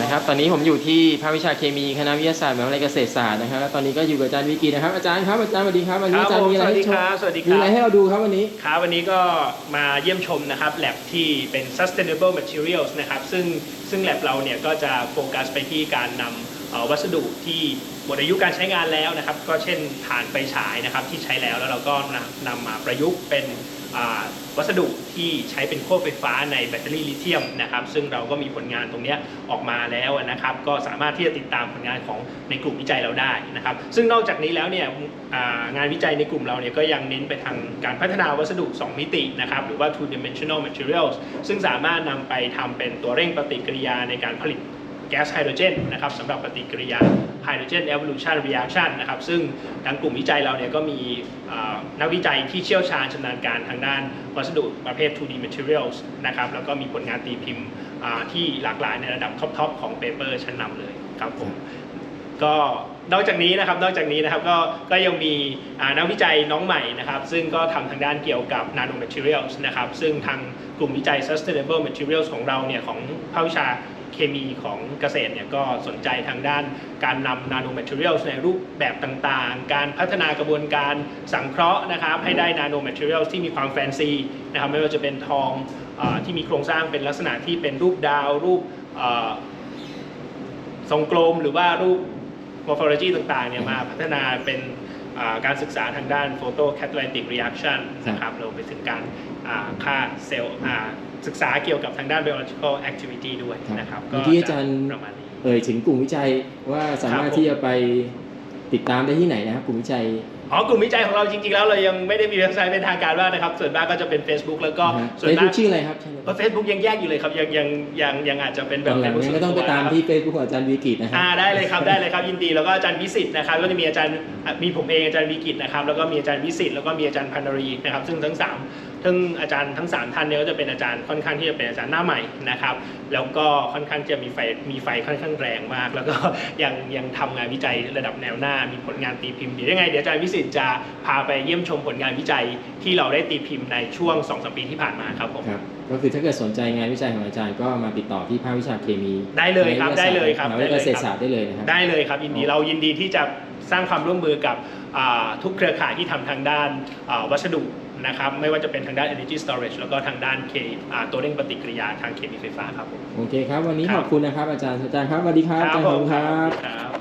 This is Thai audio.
นะครับ ตอนนี้ผมอยู่ที่ภาควิชาเคมีคณะวิทยาศาสตร์มหาวิทยาลัยเกษตรศาสตร์นะครับตอนนี้ก็อยู่กับอาจารย์วิกีนะครับ อาจารย์ครับอาจารย์สวัสดีครับวันนี้ครับอาจารย์มีอะไรผมให้ชมสวัสดีครับมีอะไรให้เราดูครับวันนี้ครับวันนี้ก็มาเยี่ยมชมนะครับแ a บที่เป็น sustainable materials นะครับซึ่งซึ่ง lab เราเนี่ยก็จะโฟกัสไปที่การนำเอ่อ วัสดุที่หมดอายุการใช้งานแล้วนะครับ ก็เช่นถ่านไฟฉายนะครับที่ใช้แล้วแล้วเราก็นำมาประยุกต์เป็นวัสดุที่ใช้เป็นขั้วไฟฟ้าในแบตเตอรี่ลิเธียมนะครับซึ่งเราก็มีผลงานตรงนี้ออกมาแล้วนะครับก็สามารถที่จะติดตามผลงานของในกลุ่มวิจัยเราได้นะครับ ซึ่งนอกจากนี้แล้วเนี่ยงานวิจัยในกลุ่มเราเนี่ยก็ยังเน้นไปทางการพัฒนาวัสดุ 2 มิตินะครับหรือว่า two dimensional materials ซึ่งสามารถนำไปทำเป็นตัวเร่งปฏิกิริยาในการผลิต แก๊สไฮโดรเจนนะครับสำหรับปฏิกิริยาไฮโดรเจน evolution reaction นะครับซึ่งทางกลุ่มวิจัยเราเนี่ยก็มีนักวิจัยที่เชี่ยวชาญชำนาญการทางด้านวัสดุประเภท 2D materials นะครับแล้วก็มีผลงานตีพิมพ์ที่หลากหลายในระดับท็อปๆของเปเปอร์ชั้นนำเลยครับผมก็นอกจากนี้นะครับนอกจากนี้นะครับก็ก็ยังมีนักวิจัยน้องใหม่นะครับ ซึ่งก็ทำทางด้านเกี่ยวกับ nano materials นะครับ ซึ่งทางกลุ่มวิจัย sustainable materials ของเราเนี่ยของภาควิชา เคมีของเกษตรเนี่ยก็สนใจทางด้านการนำ nano materials ในรูปแบบต่างๆ การพัฒนากระบวนการสังเคราะห์นะครับให้ได้ nano materials ที่มีความแฟนซีนะครับไม่ว่าจะเป็นทองอที่มีโครงสร้างเป็นลักษณะที่เป็นรูปดาวรูปทรงกลมหรือว่ารูป morphology ต่างๆเนี่ยมาพัฒนาเป็น การศึกษาทางด้าน photo catalytic reaction นะครับรวมไปถึงการอ่าค่าเซลล์อ่าศึกษาเกี่ยวกับทางด้าน biological activity ด้วยนะครับเมื่อกี้อาจารย์ประมาณนี้เอ่ยถึงกลุ่มวิจัยว่าสามารถครับผมที่จะไป ติดตามได้ที่ไหนนะครับกลุ่มวิจัยอ๋อกลุ่มวิจัยของเราจริงๆแล้วเรายังไม่ได้มีเว็บไซต์เป็นทางการมากนะครับส่วนมากก็จะเป็น Facebook แล้วก็ส่วนเฟซมาบุ๊กกชื่ออะไรครับใช่ไหมเฟซบุ๊กยังแยกอยู่เลยครับยังยังยังยังอาจจะเป็นแบตบอนหลัง Facebook ก็ต้องไปตามส่วนวนะครับที่เฟซบุ๊กของอาจารย์วิกินะครัอ่าได้เลยครับได้เลยครับยินดีแล้วก็อาจารย์วิสิตนะครับก็จะมีอาจารย์อะมีผมเองอาจารย์วิกิตนะครับแล้วก็มีอาจารย์วิสิตแล้วก็มีอาจารย์พันนรีนะครับซึ่งทั้งสาม ซึ่งอาจารย์ทั้งสามท่านเนี่ยก็จะเป็นอาจารย์ค่อนข้างที่จะเป็นอาจารย์หน้าใหม่นะครับ แล้วก็ค่อนข้างจะมีไฟมีไฟค่อนข้างแรงมาก แล้วก็ยังยังทำงานวิจัยระดับแนวหน้า มีผลงานตีพิมพ์เดี๋ยวยังไงเดี๋ยวอาจารย์วิสิตจะพาไปเยี่ยมชมผลงานวิจัยที่เราได้ตีพิมพ์ในช่วง2อสปีที่ผ่านมาครับผมครับก็คือถ้าเกิดสนใจงานวิจัยของอาจารย์ก็มาติดต่อที่ภาควิชาเคมี ได้เลยครับได้เลยครับมหาวิทยาลัยได้เกเลยษตรครับศาสตร์ได้เลยนะครับได้เลยครับยินดีอ๋อเรายินดีที่จะสร้างความร่วมมือกับอ่าทุกเครือข่ายที่ทำทางด้านอ่าวัสดุ นะครับไม่ว่าจะเป็นทางด้าน energy storage แล้วก็ทางด้านเคอ่าตัวเร่งปฏิกิริยาทางเคมีไฟฟ้าครับผมโอเคครับ วันนี้ครัขบอบคุณนะครับอาจารย์อาจารย์ครับสวัสดีครับอาจารย์ขอบคุณครับครับ